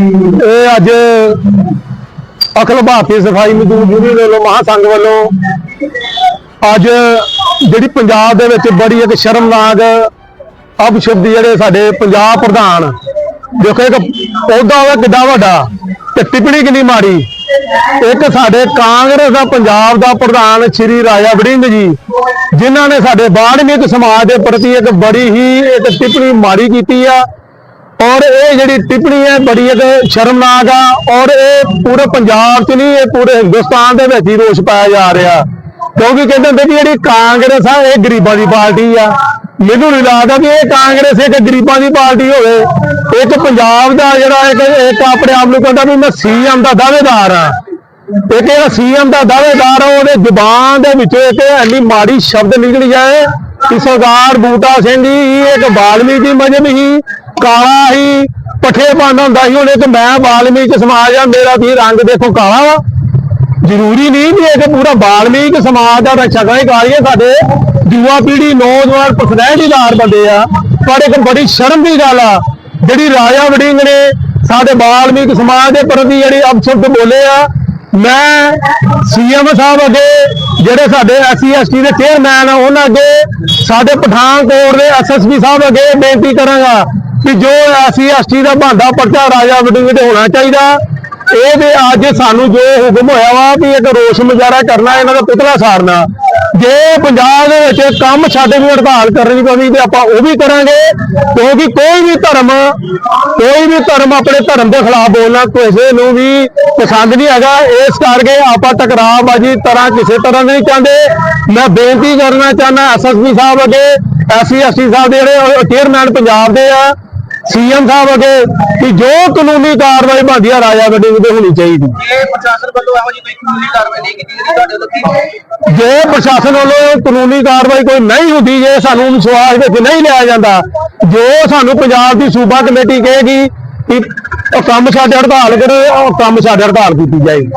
ਇਹ ਅੱਜ ਅਖਲ ਭਾਰਤੀ ਸਫ਼ਾਈ ਮਜ਼ਦੂਰ ਯੂਨੀਅਨ ਵੱਲੋਂ, ਮਹਾਸੰਘ ਵੱਲੋਂ ਅੱਜ ਜਿਹੜੀ ਪੰਜਾਬ ਦੇ ਵਿੱਚ ਬੜੀ ਇੱਕ ਸ਼ਰਮਨਾਕ ਅਪਸ਼ਬਦ ਜਿਹੜੇ ਸਾਡੇ ਪੰਜਾਬ ਪ੍ਰਧਾਨ, ਦੇਖੋ ਇੱਕ ਅਹੁਦਾ ਹੋਇਆ ਕਿੱਡਾ ਵੱਡਾ ਤੇ ਟਿੱਪਣੀ ਕਿੰਨੀ ਮਾੜੀ। ਇੱਕ ਸਾਡੇ ਕਾਂਗਰਸ ਦਾ ਪੰਜਾਬ ਦਾ ਪ੍ਰਧਾਨ ਸ਼੍ਰੀ ਰਾਜਾ ਵੜਿੰਗ ਜੀ, ਜਿਨ੍ਹਾਂ ਨੇ ਸਾਡੇ ਬਾੜਮਿਕ ਸਮਾਜ ਦੇ ਪ੍ਰਤੀ ਇੱਕ ਬੜੀ ਹੀ ਇੱਕ ਟਿੱਪਣੀ ਮਾੜੀ ਕੀਤੀ ਆ। ਔਰ ਇਹ ਜਿਹੜੀ ਟਿੱਪਣੀ ਹੈ ਬੜੀ ਇੱਕ ਸ਼ਰਮਨਾਕ ਆ, ਔਰ ਇਹ ਪੂਰੇ ਪੰਜਾਬ 'ਚ ਨਹੀਂ, ਇਹ ਪੂਰੇ ਹਿੰਦੁਸਤਾਨ ਦੇ ਵਿੱਚ ਹੀ ਰੋਸ ਪਾਇਆ ਜਾ ਰਿਹਾ। ਕਿਉਂਕਿ ਕਹਿੰਦੇ ਹੁੰਦੇ ਵੀ ਜਿਹੜੀ ਕਾਂਗਰਸ ਆ, ਇਹ ਗਰੀਬਾਂ ਦੀ ਪਾਰਟੀ ਆ। ਮੈਨੂੰ ਨਹੀਂ ਲੱਗਦਾ ਵੀ ਇਹ ਕਾਂਗਰਸ ਇੱਕ ਗਰੀਬਾਂ ਦੀ ਪਾਰਟੀ ਹੋਵੇ। ਇੱਕ ਪੰਜਾਬ ਦਾ ਜਿਹੜਾ ਇੱਕ ਇੱਕ ਆਪਣੇ ਆਪ ਨੂੰ ਕਹਿੰਦਾ ਵੀ ਮੈਂ ਸੀਐਮ ਦਾ ਦਾਅਵੇਦਾਰ ਆ। ਇੱਕ ਜਿਹੜਾ ਸੀਐਮ ਦਾ ਦਾਅਵੇਦਾਰ ਆ, ਉਹਦੇ ਜ਼ੁਬਾਨ ਦੇ ਵਿੱਚੋਂ ਇੱਕ ਇੰਨੀ ਮਾੜੀ ਸ਼ਬਦ ਨਿਕਲ ਜਾਏ ਕਿ ਸਰਦਾਰ ਬੂਟਾ ਸਿੰਘ ਜੀ, ਇਹ ਇੱਕ ਬਾਲਮੀਕੀ ਮਜਮ ਹੀ ਕਾਲਾ ਹੀ ਪੱਠੇ ਪਾਉਂਦਾ ਹੁੰਦਾ ਸੀ, ਉਹਨੇ ਇੱਕ ਮੈਂ ਵਾਲਮੀਕ ਸਮਾਜ ਆ, ਮੇਰਾ ਵੀ ਰੰਗ ਦੇਖੋ ਕਾਲਾ ਵਾ। ਜ਼ਰੂਰੀ ਨਹੀਂ ਵੀ ਇਹ ਪੂਰਾ ਵਾਲਮੀਕ ਸਮਾਜ ਦਾ ਰਕਸ਼ਕ ਹੈ ਕਾਲੀਏ ਸਾਡੇ ਯੁਵਾ ਪੀੜ੍ਹੀ ਨੌਜਵਾਨ ਪਰਸਨੈਲਿਟੀਦਾਰ ਬੰਦੇ ਆ, ਪਰ ਇੱਕ ਬੜੀ ਸ਼ਰਮ ਦੀ ਗੱਲ ਆ, ਜਿਹੜੀ ਰਾਜਾ ਵੜਿੰਗ ਨੇ ਸਾਡੇ ਵਾਲਮੀਕ ਸਮਾਜ ਦੇ ਪ੍ਰਤੀ ਜਿਹੜੀ ਅਪਸ਼ਬਦ ਬੋਲੇ ਆ, ਮੈਂ ਸੀਐਮ ਸਾਹਿਬ ਅੱਗੇ ਜਿਹੜੇ ਸਾਡੇ ਐਸਸੀ ਐਸਟੀ ਦੇ ਚੇਅਰਮੈਨ ਆ, ਉਹਨਾਂ ਅੱਗੇ ਸਾਡੇ ਪਠਾਨਕੋਟ ਦੇ ਐਸਐਸਪੀ ਸਾਹਿਬ ਅੱਗੇ ਬੇਨਤੀ ਕਰਾਂਗਾ ਕਿ ਜੋ ਐਸਸੀ ਐਸਟੀ ਦਾ ਬੰਦਾ ਪਰਚਾ ਰਾਜਾ ਵਡਿੰਗ ਤੇ ਹੋਣਾ ਚਾਹੀਦਾ। ਇਹ ਤੇ ਅੱਜ ਸਾਨੂੰ ਜੋ ਹੁਕਮ ਹੋਇਆ ਵਾ ਵੀ ਇੱਕ ਰੋਸ ਮੁਜ਼ਾਹਰਾ ਕਰਨਾ, ਇਹਨਾਂ ਦਾ ਪੁਤਲਾ ਸਾੜਨਾ। ਜੇ ਪੰਜਾਬ ਦੇ ਵਿੱਚ ਕੰਮ ਛੱਡ ਵੀ ਹੜਤਾਲ ਕਰਨੀ ਪਵੇ ਤੇ ਆਪਾਂ ਉਹ ਵੀ ਕਰਾਂਗੇ, ਕਿਉਂਕਿ ਕੋਈ ਵੀ ਧਰਮ, ਕੋਈ ਵੀ ਧਰਮ ਆਪਣੇ ਧਰਮ ਦੇ ਖਿਲਾਫ ਬੋਲਣਾ ਕਿਸੇ ਨੂੰ ਵੀ ਪਸੰਦ ਨਹੀਂ ਹੈਗਾ। ਇਸ ਕਰਕੇ ਆਪਾਂ ਟਕਰਾਅਬਾਜ਼ੀ ਤਰ੍ਹਾਂ ਕਿਸੇ ਤਰ੍ਹਾਂ ਦੀ ਨਹੀਂ ਚਾਹੁੰਦੇ। ਮੈਂ ਬੇਨਤੀ ਕਰਨਾ ਚਾਹੁੰਦਾ ਐਸਐਸਪੀ ਸਾਹਿਬ ਅੱਗੇ ਐਸਸੀ ਐਸਟੀ ਸਾਹਿਬ ਦੇ ਜਿਹੜੇ ਚੇਅਰਮੈਨ ਪੰਜਾਬ ਦੇ ਆ ਸੀਐਮ ਸਾਹਿਬ ਅੱਗੇ ਕਿ ਜੋ ਕਾਨੂੰਨੀ ਕਾਰਵਾਈ ਬਣਦੀ ਆ ਰਾਜਾ ਗੱਡੀ ਤੇ ਹੋਣੀ ਚਾਹੀਦੀ। ਜੇ ਪ੍ਰਸ਼ਾਸਨ ਵੱਲੋਂ ਇਹੋ ਜਿਹੀ ਕੋਈ ਕਾਨੂੰਨੀ ਕਾਰਵਾਈ ਨਹੀਂ ਕੀਤੀ ਜਾਂਦੀ ਤੁਹਾਡੇ ਵੱਲੋਂ ਕੀ ਜੇ ਪ੍ਰਸ਼ਾਸਨ ਵੱਲੋਂ ਕਾਨੂੰਨੀ ਕਾਰਵਾਈ ਕੋਈ ਨਹੀਂ ਹੁੰਦੀ ਜੇ ਸਾਨੂੰ ਵਿਸ਼ਵਾਸ ਵਿੱਚ ਨਹੀਂ ਲਿਆ ਜਾਂਦਾ ਜੋ ਸਾਨੂੰ ਪੰਜਾਬ ਦੀ ਸੂਬਾ ਕਮੇਟੀ ਕਹੇਗੀ ਕਿ ਕੰਮ ਛੱਡ ਹੜਤਾਲ ਕਰੋ ਉਹ ਕੰਮ ਛੱਡ ਹੜਤਾਲ ਕੀਤੀ ਜਾਏਗੀ।